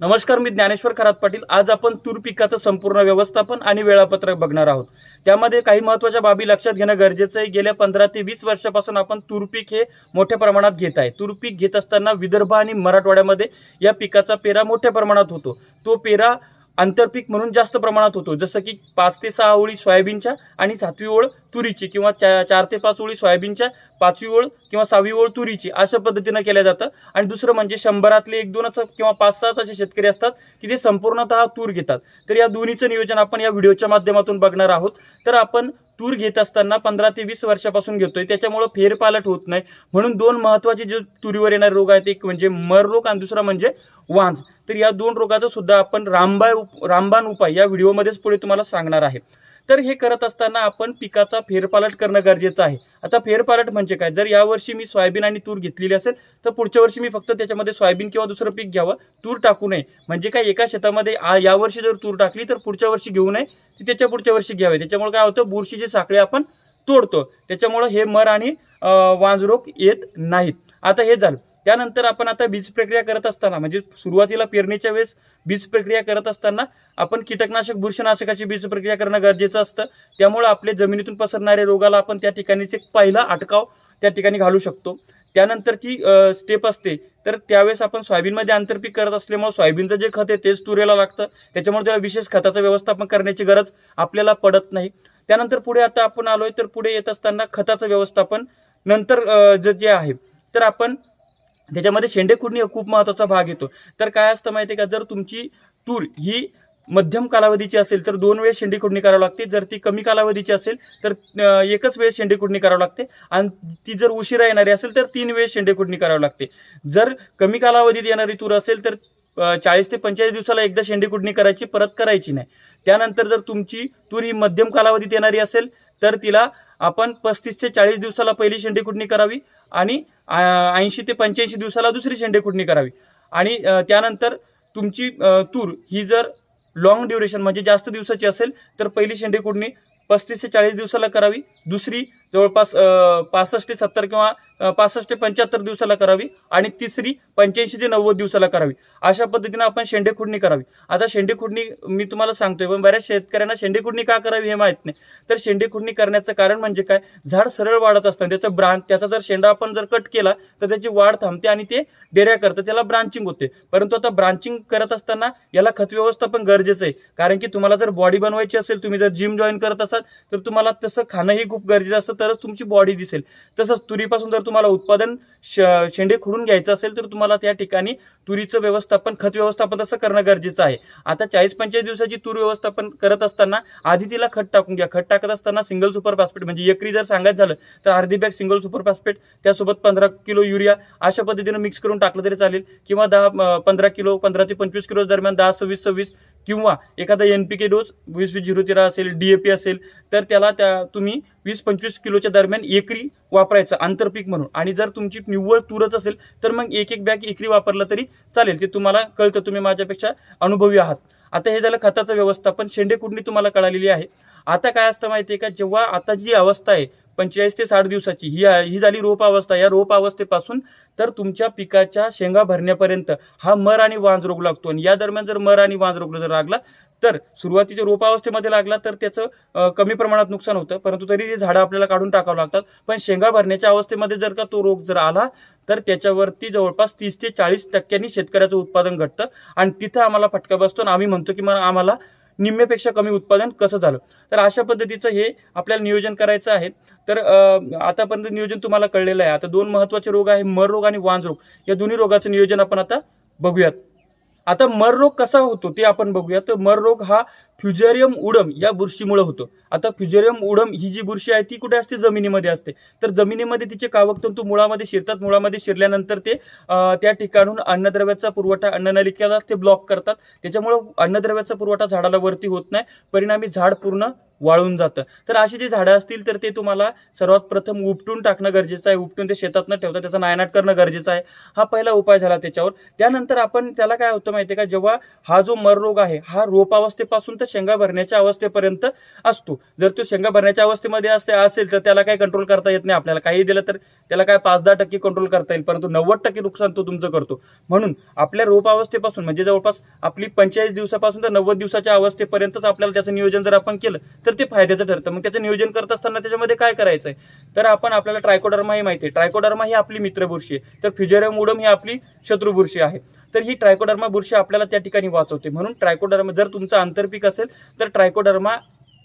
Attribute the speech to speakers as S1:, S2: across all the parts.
S1: नमस्कार मी ज्ञानेश्वर खरात पाटील. आज आपण तूर पिकाचं संपूर्ण व्यवस्थापन आणि वेळापत्रक बघणार आहोत. त्यामध्ये काही महत्त्वाच्या बाबी लक्षात घेणं गरजेचं आहे. गेल्या पंधरा ते वीस वर्षापासून आपण तूर पीक हे मोठ्या प्रमाणात घेत आहे. तूर पीक घेत असताना विदर्भ आणि मराठवाड्यामध्ये या पिकाचा पेरा मोठ्या प्रमाणात होतो. तो पेरा आंतरपीक म्हणून जास्त प्रमाणात होतो. जसं की पाच ते सहा ओळी सोयाबीनच्या आणि सातवी ओळ तुरीची किंवा चा चार ते पाच ओळी सोयाबीनच्या पाचवी ओळ किंवा सहावी ओळ तुरीची अशा पद्धतीनं केल्या जातं. आणि दुसरं म्हणजे शंभरातले एक दोनच किंवा पाच सहाच असे शेतकरी असतात की ते संपूर्णतः तूर घेतात. तर या दोन्हीचं नियोजन आपण या व्हिडिओच्या माध्यमातून बघणार आहोत. तर आपण तूर घेत असताना पंधरा ते वीस वर्षापासून घेतोय. त्याच्यामुळं फेरपालट होत नाही. म्हणून दोन महत्त्वाचे जे तुरीवर येणारे रोग आहेत एक म्हणजे मर रोग आणि दुसरा म्हणजे वांज तर या दोन रोगाचं सुद्धा आपण रामबाय उप रामबाण उपाय या व्हिडिओमध्येच पुढे तुम्हाला सांगणार आहे. तर हे करत असताना आपण पिकाचा फेरपालट करणं गरजेचं आहे. आता फेरपालट म्हणजे काय? जर यावर्षी मी सोयाबीन आणि तूर घेतलेली असेल तर पुढच्या वर्षी मी फक्त त्याच्यामध्ये सोयाबीन किंवा दुसरं पीक घ्यावं. तूर टाकू नये. म्हणजे काय? एका शेतामध्ये आ- यावर्षी जर तूर टाकली तर पुढच्या वर्षी घेऊ नये. ती त्याच्या पुढच्या वर्षी घ्यावे. त्याच्यामुळे काय होतं? बुरशीचे साखळे आपण तोडतो. त्याच्यामुळं हे मर आणि वांजरोग येत नाहीत. आता हे झालं. त्यानंतर आपण आता बीज प्रक्रिया करत असताना म्हणजे सुरुवातीला पेरणीच्या वेळेस बीज प्रक्रिया करत असताना आपण कीटकनाशक बुरशीनाशकाची बीज प्रक्रिया करणं गरजेचं असतं. त्यामुळं आपल्या जमिनीतून पसरणाऱ्या रोगाला आपण त्या ठिकाणीच एक पहिला अटकाव त्या ठिकाणी घालू शकतो. त्यानंतरची स्टेप असते. तर त्यावेळेस आपण सोयाबीनमध्ये आंतरपीक करत असल्यामुळे सोयाबीनचं जे खत आहे तेच तुरेला लागतं. त्याच्यामुळे त्याला विशेष खताचं व्यवस्थापन करण्याची गरज आपल्याला पडत नाही. त्यानंतर पुढे आता आपण आलोय तर पुढे येत असताना खताचं व्यवस्थापन नंतर जे जे आहे तर आपण त्याच्यामध्ये शेंडे खुडणी हा खूप महत्त्वाचा भाग येतो. तर काय असतं माहिती आहे का? जर तुमची तूर ही मध्यम कालावधीची असेल तर दोन वेळेस शेंडी खुडणी करावी लागते. जर ती कमी कालावधीची असेल तर एकच वेळेस शेंडी खुडणी करावी लागते. आणि ती जर उशिरा येणारी असेल तर तीन वेळेस शेंडी खुडणी करावी लागते. जर कमी कालावधीत येणारी तूर असेल तर चाळीस ते पंचेचाळीस दिवसाला एकदा शेंडी कुडणी करायची परत करायची नाही. त्यानंतर जर तुमची तूर ही मध्यम कालावधीत येणारी असेल तर तिला आपण पस्तीस ते चाळीस दिवसाला पहिली शेंडी करावी आणि ऐंशी ते पंच्याऐंशी दिवसाला दुसरी शेंडी करावी. आणि त्यानंतर तुमची तूर ही जर लॉंग ड्युरेशन म्हणजे जास्त दिवसाची असेल तर पहिली शेंडी कुडणी पस्तीस ते चाळीस दिवसाला करावी. दुसरी जवळपास पासष्ट ते सत्तर किंवा पासष्ट ते पंच्याहत्तर दिवसाला करावी आणि तिसरी पंच्याऐंशी ते नव्वद दिवसाला करावी. अशा पद्धतीनं आपण शेंडे खुडणी करावी. आता शेंडे खुडणी मी तुम्हाला सांगतोय पण बऱ्याच शेतकऱ्यांना शेंडे खुडणी का करावी हे माहीत नाही. तर शेंडे खुडणी करण्याचं कारण म्हणजे काय? झाड सरळ वाढत असतं त्याचं ब्रांच त्याचा जर शेंडा आपण जर कट केला तर त्याची वाढ थांबते आणि ते डेऱ्या करतं त्याला ब्रांचिंग होते. परंतु आता ब्रांचिंग करत असताना याला खत व्यवस्थापन गरजेचं आहे. कारण की तुम्हाला जर बॉडी बनवायची असेल तुम्ही जर जिम जॉईन करत असाल तर तुम्हाला तसं खाणंही खूप गरजेचं असतं तरच तुमची बॉडी दिसेल. तसंच तुरीपासून जर तुम्हाला उत्पादन श- शेंडे खुडून घ्यायचं असेल तर तुम्हाला त्या ठिकाणी तुरीचं व्यवस्थापन खत व्यवस्थापन तसं करणं गरजेचं आहे. आता चाळीस पंचेचाळीस दिवसाची तूर व्यवस्थापन करत असताना आधी तिला खत टाकून घ्या. खत टाकत असताना सिंगल सुपर फॉस्फेट म्हणजे एकरी जर सांगायचं झालं तर अर्धी बॅग सिंगल सुपर फॉस्फेट त्यासोबत पंधरा किलो युरिया अशा पद्धतीनं मिक्स करून टाकलं तरी चालेल. किंवा दहा पंधरा किलो पंधरा ते पंचवीस किलो दरम्यान दहा सव्वीस सव्वीस किंवा एखादा एन पी के डोस वीस वीस झिरो तेरा असेल डी ए पी असेल तर त्याला त्या तुम्ही वीस पंचवीस किलोच्या दरम्यान एकरी वापरायचं आंतरपीक म्हणून. आणि जर तुमची निव्वळ तूरच असेल तर मग एक एक बॅग एकरी वापरलं तरी चालेल. ते तुम्हाला कळतं तुम्ही माझ्यापेक्षा अनुभवी आहात. आता हे झालं खताचं व्यवस्थापन. शेंडे कुडणी तुम्हाला कळालेली आहे. आता काय असतं माहिती आहे का? जेव्हा आता जी अवस्था आहे पंचेचाळीस ते साठ दिवसाची. ही ही झाली रोप अवस्था या रोप अवस्थेपासून तर तुमच्या पिकाच्या शेंगा भरण्यापर्यंत हा मर आणि वांज रोग लागतो. आणि या दरम्यान जर मर आणि वांज रोग जर लागला तर सुरुवातीच्या रोपावस्थेमध्ये लागला तर त्याचं कमी प्रमाणात नुकसान होतं. परंतु तरी ते झाडं आपल्याला काढून टाकावं लागतात. पण शेंगा भरण्याच्या अवस्थेमध्ये जर का तो रोग जर आला तर त्याच्यावरती जवळपास तीस ते चाळीस टक्क्यांनी शेतकऱ्याचं उत्पादन घटतं. आणि तिथं आम्हाला फटका बसतो आणि आम्ही म्हणतो की मग आम्हाला निम्म्यापेक्षा कमी उत्पादन कसं झालं? तर अशा पद्धतीचं हे आपल्याला नियोजन करायचं आहे. तर आतापर्यंत नियोजन तुम्हाला कळलेलं आहे. आता दोन महत्त्वाचे रोग आहे मर रोग आणि वांज रोग. या दोन्ही रोगाचं नियोजन आपण आता बघूयात. आता मर रोग कसा होतो ते आपण बघूया तर मर रोग हा फ्युजेरियम उडम या बुरशीमुळे होतो. आता फ्युजेरियम उडम ही जी बुरशी आहे ती कुठे असते? जमिनीमध्ये असते. तर जमिनीमध्ये तिचे कावकतंतू मुळामध्ये शिरतात. मुळामध्ये शिरल्यानंतर ते त्या ठिकाणून अन्नद्रव्याचा पुरवठा अन्ननलिकेला ते ब्लॉक करतात. त्याच्यामुळं अन्नद्रव्याचा पुरवठा झाडाला वरती होत नाही. परिणामी झाड पूर्ण वाळून जातं. तर अशी जी झाडं असतील तर ते तुम्हाला सर्वात प्रथम उपटून टाकणं गरजेचं आहे. उपटून ते शेतात न ठेवता त्याचा नायनाट करणं गरजेचं आहे. हा पहिला उपाय झाला त्याच्यावर. त्यानंतर आपण त्याला काय होतं माहिती आहे का? जेव्हा हा जो मर रोग आहे हा रोपावस्थेपासून तर शेंगा भरण्याच्या अवस्थेपर्यंत असतो. जर तो शेंगा भरण्याच्या अवस्थेमध्ये असे असेल तर त्याला काही कंट्रोल करता येत नाही आपल्याला. काही दिलं तर त्याला काय पाच दहा टक्के कंट्रोल करता येईल. परंतु नव्वद टक्के नुकसान तो तुमचं करतो. म्हणून आपल्या रोप अवस्थेपासून म्हणजे जवळपास आपली पंचेचाळीस दिवसापासून तर नव्वद दिवसाच्या अवस्थेपर्यंतच आपल्याला त्याचं नियोजन जर आपण केलं तर ते फायद्याचं ठरतं. मग त्याचं नियोजन करत असताना त्याच्यामध्ये काय करायचं आहे तर आपण आपल्याला ट्रायकोडर्मा ही माहिती आहे. ट्रायकोडर्मा ही आपली मित्रबुरशी आहे. तर फिजेरियम उडम ही आपली शत्रुबुरशी आहे. तर ही ट्रायकोडर्मा बुरशी आपल्याला त्या ठिकाणी वाचवते. म्हणून ट्रायकोडर्मा जर तुमचं आंतरपीक असेल तर ट्रायकोडर्मा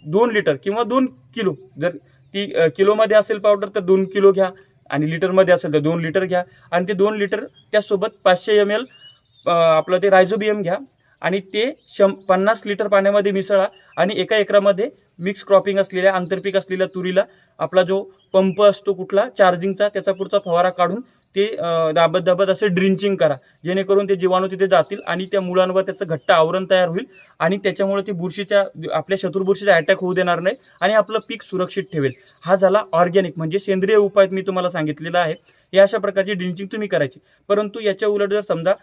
S1: दोन लिटर किंवा दोन किलो जर ती किलोमध्ये असेल पावडर तर दोन किलो घ्या आणि लिटरमध्ये असेल तर दोन लिटर घ्या. आणि ते दोन लिटर त्यासोबत पाचशे एम एल आपलं ते रायझोबियम घ्या आणि ते शं पन्नास लिटर पाण्यामध्ये मिसळा आणि एका एकरामध्ये मिक्स क्रॉपिंग असलेल्या आंतरपीक असलेल्या तुरीला आपला जो पंप असतो कुठला चार्जिंगचा त्याचा पुढचा फवारा काढून ते दाबत दाबत असे ड्रिंचिंग करा. जेणेकरून ते जीवाणू तिथे जातील आणि त्या मुलांवर त्याचं घट्ट आवरण तयार होईल आणि त्याच्यामुळे ती बुरशीच्या आपल्या शत्रुबुरशीचा अटॅक होऊ देणार नाही आणि आपलं पीक सुरक्षित ठेवेल. हा झाला ऑर्गॅनिक म्हणजे सेंद्रिय उपाय मी तुम्हाला सांगितलेला आहे. या अशा प्रकारची ड्रिंचिंग तुम्ही करायची. परंतु याच्या उलट जर समजा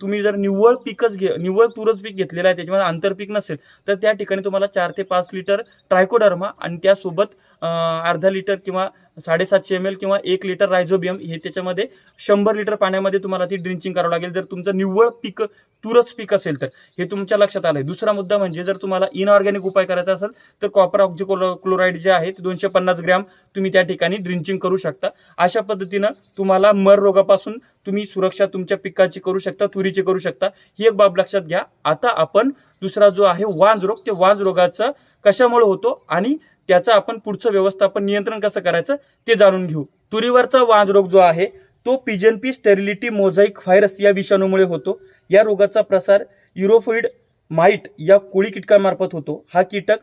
S1: तुम्ही जर निव्वळ पीकच घे निव्वळ तुरच पीक घेतलेलं आहे त्याच्यामध्ये आंतरपीक नसेल तर त्या ठिकाणी तुम्हाला चार ते पाच लिटर ट्रायकोडर्मा आणि त्यासोबत अर्धा लिटर किंवा साडेसातशे एम एल किंवा एक लिटर रायझोबियम हे त्याच्यामध्ये शंभर लिटर पाण्यामध्ये तुम्हाला ती ड्रिंचिंग करावं लागेल. जर तुमचं निव्वळ पीक तुरच पीक असेल तर हे तुमच्या लक्षात आलंय. दुसरा मुद्दा म्हणजे जर तुम्हाला इनऑर्गॅनिक उपाय करायचा असेल तर कॉपर ऑक्झिक्लो क्लोराईड जे आहे ते दोनशे पन्नास ग्रॅम तुम्ही त्या ठिकाणी ड्रिंचिंग करू शकता. अशा पद्धतीनं तुम्हाला मर रोगापासून तुम्ही सुरक्षा तुमच्या पिकाची करू शकता तुरीची करू शकता. ही एक बाब लक्षात घ्या. आता आपण दुसरा जो आहे वांज रोग ते वांज रोगाचा कशामुळे होतो आणि त्याचं आपण पुढचं व्यवस्थापन नियंत्रण कसं करायचं ते जाणून घेऊ. तुरीवरचा वांज रोग जो आहे तो पिजनपी स्टेरिलिटी मोझाईक व्हायरस या विषाणूमुळे होतो. या रोगाचा प्रसार युरोफोइड माईट या कोळी कीटकांमार्फत होतो. हा कीटक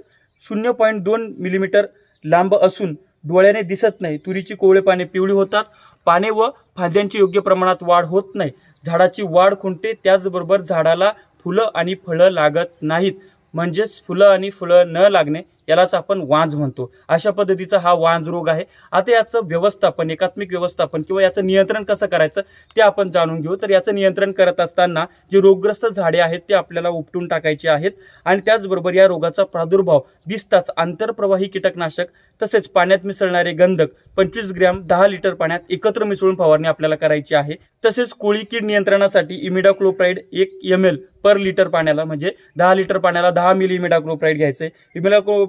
S1: शून्य पॉईंट दोन मिलीमीटर लांब असून डोळ्याने दिसत नाही. तुरीची कोवळे पाने पिवळी होतात. पाने व फांद्यांची योग्य प्रमाणात वाढ होत नाही. झाडाची वाढ खुंटते. त्याचबरोबर झाडाला फुलं आणि फळं लागत नाहीत. म्हणजेच फुलं आणि फुलं न लागणे यालाच आपण वांज म्हणतो. अशा पद्धतीचा हा वांज रोग आहे. आता याचं व्यवस्थापन एकात्मिक व्यवस्थापन किंवा याचं नियंत्रण कसं करायचं ते आपण जाणून घेऊ. तर याचं नियंत्रण करत असताना जे रोगग्रस्त झाडे आहेत ते आपल्याला उपटून टाकायचे आहेत. आणि त्याचबरोबर या रोगाचा प्रादुर्भाव दिसताच आंतरप्रवाही कीटकनाशक तसेच पाण्यात मिसळणारे गंधक पंचवीस ग्रॅम दहा लिटर पाण्यात एकत्र मिसळून फवारणी आपल्याला करायची आहे. तसेच कोळी कीड नियंत्रणासाठी इमिडाक्लोप्राईड एक एम एल पर लिटर पाण्याला म्हणजे दहा लिटर पाण्याला दहा मिली इमिडाक्लोप्राईड घ्यायचे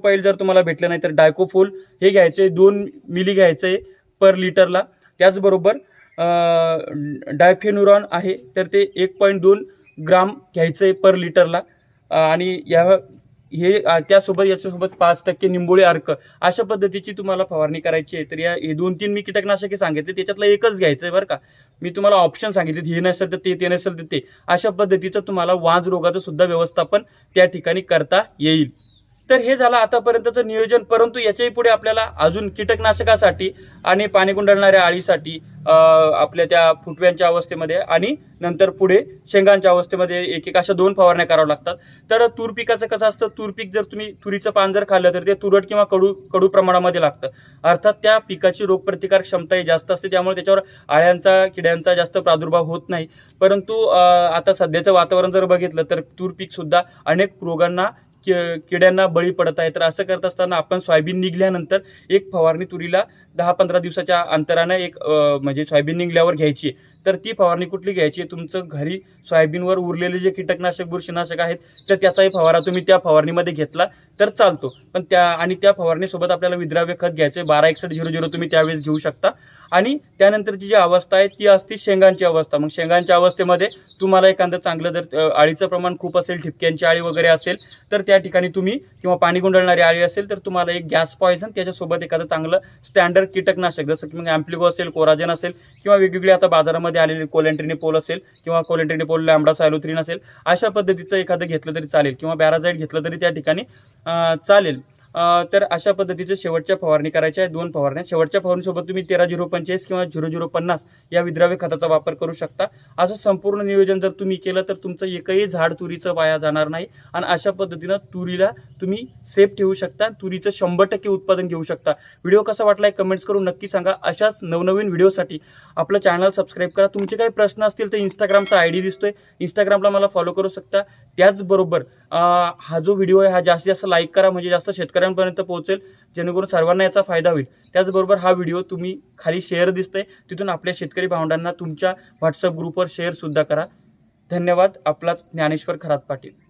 S1: इमिडाक्लोप्राईड जर तुम्हाला भेटलं नाही तर डायकोफोल हे घ्यायचं आहे दोन मिली घ्यायचं आहे पर लिटरला. त्याचबरोबर डायफेन्युरॉन आहे तर ते एक पॉईंट दोन ग्राम घ्यायचं आहे पर लिटरला. आणि या हे त्यासोबत याच्यासोबत पाच टक्के निंबोळी अर्क. अशा पद्धतीची तुम्हाला फवारणी करायची आहे तर या हे दोन तीन मी कीटकनाशके सांगितले त्याच्यातलं एकच घ्यायचं आहे बरं का. मी तुम्हाला ऑप्शन सांगितले हे नसेल तर ते ते नसेल तर ते. अशा पद्धतीचं तुम्हाला वाज रोगाचं सुद्धा व्यवस्थापन त्या ठिकाणी करता येईल. तर हे झालं आतापर्यंतचं नियोजन परंतु याच्याही पुढे आपल्याला अजून कीटकनाशकासाठी आणि पाणी गुंडळणाऱ्या आळीसाठी आपल्या त्या फुटव्यांच्या अवस्थेमध्ये आणि नंतर पुढे शेंगांच्या अवस्थेमध्ये एक एक अशा दोन फवारण्या कराव्या लागतात. तर तूर पिकाचं कसं असतं तूर पीक जर तुम्ही तुरीचं पान जर खाल्लं तर ते तुरट किंवा कडू कडू प्रमाणामध्ये लागतं. अर्थात त्या पिकाची रोगप्रतिकार क्षमताही जास्त असते त्यामुळे त्याच्यावर आळ्यांचा किड्यांचा जास्त प्रादुर्भाव होत नाही. परंतु आता सध्याचं वातावरण जर बघितलं तर तूर पीकसुद्धा अनेक रोगांना कि- किड्यांना बळी पडत आहे तर असं करत असताना आपण सोयाबीन निघल्यानंतर एक फवारणी तुरीला दहा पंधरा दिवसाच्या अंतरानं एक म्हणजे सोयाबीन निघल्यावर घ्यायची आहे. तर ती फवारणी कुठली घ्यायची? तुमचं घरी सोयाबीनवर उरलेले जे कीटकनाशक बुरशीनाशक आहेत तर त्याचाही फवारा तुम्ही त्या फवारणीमध्ये घेतला तर चालतो. पण त्या आणि त्या फवारणीसोबत आपल्याला विद्राव्य खत घ्यायचे बारा एकसठ झिरो झिरो तुम्ही त्यावेळेस घेऊ शकता. आणि त्यानंतरची जी अवस्था आहे ती असते शेंगांची अवस्था. मग शेंगांच्या अवस्थेमध्ये तुम्हाला एखादं चांगलं जर आळीचं अळीचं प्रमाण खूप असेल ठिपक्यांची अळी वगैरे असेल तर त्या ठिकाणी तुम्ही किंवा पाणी गुंडळणारी आळी असेल तर तुम्हाला एक गॅस पॉयझन त्याच्यासोबत एखादं चांगलं स्टँडर्ड कीटकनाशक जसं की मग ॲम्प्लिगो असेल कोराजन असेल किंवा वेगवेगळे आता बाजारामध्ये आलेले कोलेंट्रिनिपोल असेल किंवा कोलेंट्रिनिपोल लॅमडा सायलोथ्रीन असेल अशा पद्धतीचं एखादं घेतलं तरी चालेल किंवा पॅराझाईट घेतलं तरी त्या ठिकाणी चालेल. तर अशा पद्धतीचं शेवटच्या फवारणी करायच्या आहे. दोन फवारण्या शेवटच्या फवारणीसोबत तुम्ही तेरा झिरो पंचेचाळीस किंवा झिरो झिरो पन्नास या विद्राव्य खताचा वापर करू शकता. असं संपूर्ण नियोजन जर तुम्ही केलं तर तुमचं एकही झाड तुरीचं वाया जाणार नाही आणि अशा पद्धतीनं तुरीला तुम्ही सेफ ठेवू शकता. तुरीचं शंभर टक्के उत्पादन घेऊ शकता. व्हिडिओ कसा वाटला आहे कमेंट्स करून नक्की सांगा. अशाच नवनवीन व्हिडिओसाठी आपलं चॅनल सबस्क्राईब करा. तुमचे काही प्रश्न असतील तर इंस्टाग्रामचा आय डी दिसतोय. इंस्टाग्रामला मला फॉलो करू शकता. त्याचबरोबर हा जो व्हिडिओ आहे हा जास्तीत जास्त लाईक करा. म्हणजे जास्त शेतकऱ्यांपर्यंत पोहोचेल जेणेकरून सर्वांना याचा फायदा होईल. त्याचबरोबर हा व्हिडिओ तुम्ही खाली शेअर दिसतंय तिथून आपल्या शेतकरी भावंडांना तुमच्या व्हॉट्सअप ग्रुपवर शेअरसुद्धा करा. धन्यवाद आपलाच ज्ञानेश्वर खरात पाटील.